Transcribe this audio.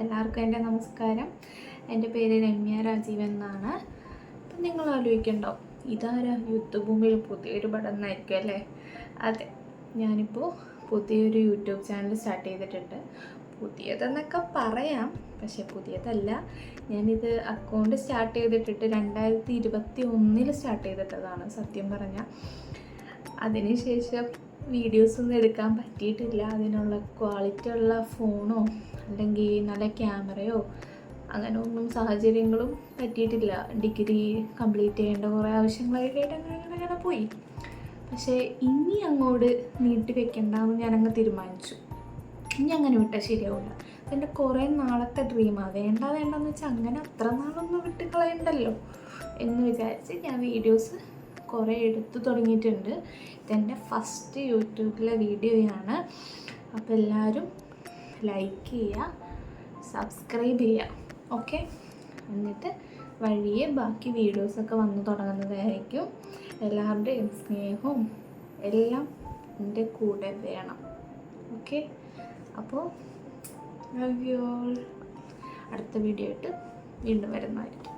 എല്ലാവർക്കും എന്റെ നമസ്കാരം. എന്റെ പേര് രമ്യ രാജീവ് എന്നാണ്. അപ്പം നിങ്ങൾ ആലോചിക്കണ്ടോ ഇതാരാ? യുദ്ധഭൂമിയിൽ പുതിയൊരു പടം എന്നായിരിക്കും അല്ലേ? അതെ ഞാനിപ്പോൾ പുതിയൊരു യൂട്യൂബ് ചാനൽ സ്റ്റാർട്ട് ചെയ്തിട്ടുണ്ട്. പുതിയതെന്നൊക്കെ പറയാം പക്ഷേ പുതിയതല്ല. ഞാനിത് അക്കൗണ്ട് സ്റ്റാർട്ട് ചെയ്തിട്ടിട്ട് രണ്ടായിരത്തി ഇരുപത്തി ഒന്നിൽ സ്റ്റാർട്ട് ചെയ്തിട്ടതാണ് സത്യം പറഞ്ഞാൽ. അതിനുശേഷം വീഡിയോസ് ഒന്നും എടുക്കാൻ പറ്റിയിട്ടില്ല. അതിനുള്ള ക്വാളിറ്റി ഉള്ള ഫോണോ അല്ലെങ്കിൽ നല്ല ക്യാമറയോ അങ്ങനെ ഒന്നും സാഹചര്യങ്ങളും പറ്റിയിട്ടില്ല. ഡിഗ്രി കംപ്ലീറ്റ് ചെയ്യേണ്ട കുറേ ആവശ്യങ്ങളൊക്കെ ആയിട്ട് അങ്ങനെ അങ്ങനെ അങ്ങനെ പോയി. പക്ഷേ ഇനി അങ്ങോട്ട് നീട്ടി വെക്കണ്ടെന്ന് ഞാനങ്ങ് തീരുമാനിച്ചു. ഇനി അങ്ങനെ വിട്ടാൽ ശരിയാവില്ല എന്റെ കുറേ നാളത്തെ ഡ്രീമാണ് വേണ്ട വേണ്ടെന്ന് വെച്ചാൽ അങ്ങനെ അത്ര നാളൊന്നും വിട്ട് കളയണ്ടല്ലോ എന്ന് വിചാരിച്ച് ഞാൻ വീഡിയോസ് കുറേ എടുത്തു തുടങ്ങിയിട്ടുണ്ട്. ഇതെന്റെ ഫസ്റ്റ് യൂട്യൂബിലെ വീഡിയോയാണ്. അപ്പോൾ എല്ലാവരും ലൈക്ക് ചെയ്യുക സബ്സ്ക്രൈബ് ചെയ്യുക. ഓക്കെ എന്നിട്ട് വഴിയെ ബാക്കി വീഡിയോസൊക്കെ വന്നു തുടങ്ങുന്നതായിരിക്കും. എല്ലാവരുടെയും സ്നേഹവും എല്ലാം എന്റെ കൂടെ വേണം. ഓക്കെ അപ്പോൾ ലവ് യു ഓൾ അടുത്ത വീഡിയോ ആയിട്ട് വീണ്ടും വരുന്നതായിരിക്കും.